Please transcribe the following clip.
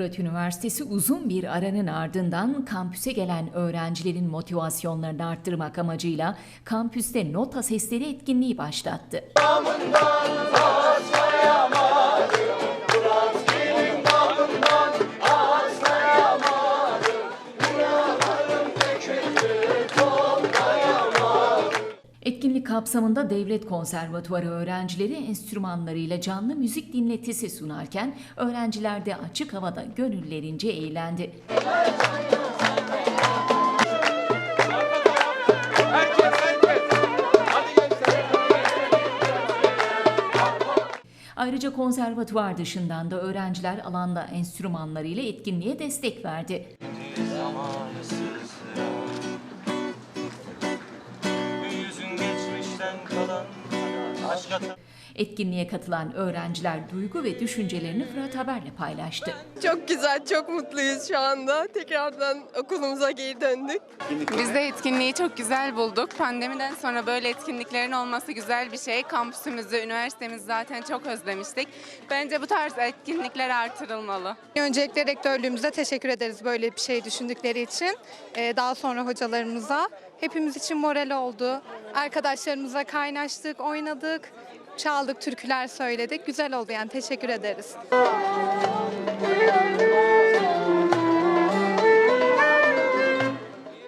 Fırat Üniversitesi uzun bir aranın ardından kampüse gelen öğrencilerin motivasyonlarını arttırmak amacıyla kampüste nota sesleri etkinliği başlattı. Etkinlik kapsamında Devlet Konservatuvarı öğrencileri enstrümanlarıyla canlı müzik dinletisi sunarken öğrenciler de açık havada gönüllerince eğlendi. Ayrıca konservatuvar dışından da öğrenciler alanda enstrümanlarıyla etkinliğe destek verdi. Yüzün kalan Etkinliğe katılan öğrenciler duygu ve düşüncelerini Fırat Haber'le paylaştı. Çok güzel, çok mutluyuz şu anda. Tekrardan okulumuza geri döndük. Biz de etkinliği çok güzel bulduk. Pandemiden sonra böyle etkinliklerin olması güzel bir şey. Kampüsümüzü, üniversitemizi zaten çok özlemiştik. Bence bu tarz etkinlikler artırılmalı. Öncelikle rektörlüğümüze teşekkür ederiz böyle bir şey düşündükleri için. Ee, daha sonra hocalarımıza. Hepimiz için moral oldu. Arkadaşlarımıza kaynaştık, oynadık, çaldık, türküler söyledik. Güzel oldu yani teşekkür ederiz.